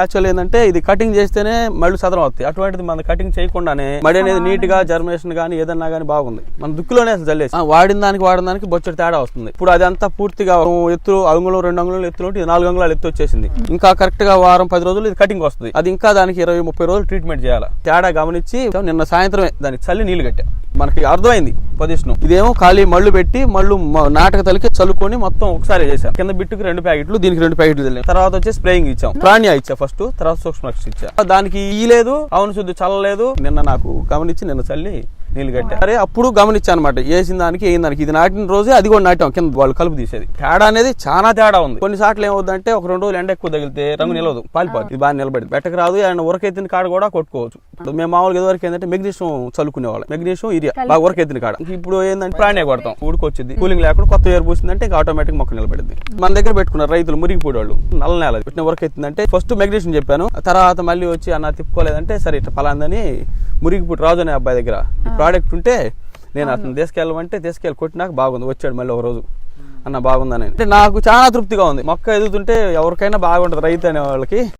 Actual ఏంటంటే ఇది cutting చేస్తేనే మళ్ళీ సదరం అవుతాయి. అటువంటిది మన కటింగ్ చేయకుండానే మడి అనేది నీట్గా జర్మినేషన్ కానీ ఏదన్నా కానీ బాగుంది. మన దుక్కులోనే అసలు జల్లేసి. వాడిన దానికి వాడిన దానికి బొచ్చడి తేడా వస్తుంది. ఇప్పుడు అదంతా పూర్తిగా ఎత్తు అంగుళం రెండు అంగుళాలు ఎత్తులు ఉంటే ఇది నాలుగు అంగుళాలు ఎత్తు వచ్చేసింది. ఇంకా కరెక్ట్గా వారం పది రోజులు ఇది కటింగ్ వస్తుంది. అది ఇంకా దానికి ఇరవై ముప్పై రోజులు ట్రీట్మెంట్ చేయాలి. తేడా గమనించి నిన్న సాయంత్రమే దానికి చల్లి నీళ్ళు కట్టా. మనకి అర్థమైంది పొజిషన్ ఇదేమో ఖాళీ మళ్ళు పెట్టి మళ్ళు నాటక తలికి చల్లుకొని మొత్తం ఒకసారి చేశాం. కింద బిట్టుకి రెండు ప్యాకెట్లు దీనికి రెండు ప్యాకెట్లు తెలియదు తర్వాత వచ్చి స్ప్రేయింగ్ ఇచ్చాం. ప్రాణ్యా ఇచ్చా ఫస్ట్ తర్వాత సూక్ష్మ ఇచ్చా. దానికి ఈ లేదు అవును శుద్ధి చల్లలేదు. నిన్న నాకు గమనించి నిన్న చల్లి నీళ్ళు కట్టా సరే అప్పుడు గమనించా అనమాట వేసిన దానికి వేసిన దానికి. ఇది నాటిన రోజే అది కూడా నాటాం. కింద వాళ్ళు కలుపు తీసేది. తేడా అనేది చాలా తేడా ఉంది. కొన్ని సార్లు ఏమవుతుందంటే ఒక రెండు రోజులు ఎండ ఎక్కువ తగిలితే రంగు నిలవదు. పాలిపోదు. ఇది బాగా నిలబడి బెట్టకు రాదు. అండ్ ఉరకెత్తిన కాడ కూడా కొట్టుకోవచ్చు. మేము మామూలుగా ఇదివరకు ఏంటంటే మెగ్నీషియం చల్లుకునే వాళ్ళం మెగ్నీషియం ఏరియా బాగా ఉరకెత్తిన కాడ. ఇప్పుడు ఏంటంటే ప్రాణే కొడతాం. ఊడికొచ్చింది. కూలింగ్ లేకుండా కొత్త ఎయిర్ పూసిందంటే ఇంకా ఆటోమేటిక్ మొక్క నిలబడింది. మన దగ్గర పెట్టుకున్నారు రైతులు మురిగిపోయి వాళ్ళు నల్ల నేల. పెట్టిన వరకు ఫస్ట్ మెగ్నీషియం చెప్పాను. తర్వాత మళ్ళీ వచ్చి అన్న తిప్పుకోలేదంటే సరే ఇట్లా ఫలాందని మురిగిపూడి రాజు అనే అబ్బాయి దగ్గర ఈ ప్రోడక్ట్ ఉంటే నేను అతను తీసుకెళ్ళమంటే తీసుకెళ్ళి కొట్టినాక బాగుంది. వచ్చాడు మళ్ళీ ఒక రోజు అన్న బాగుందని అంటే నాకు చాలా తృప్తిగా ఉంది. మొక్క ఎదుగుతుంటే ఎవరికైనా బాగుంటుంది రైతు అనే వాళ్ళకి.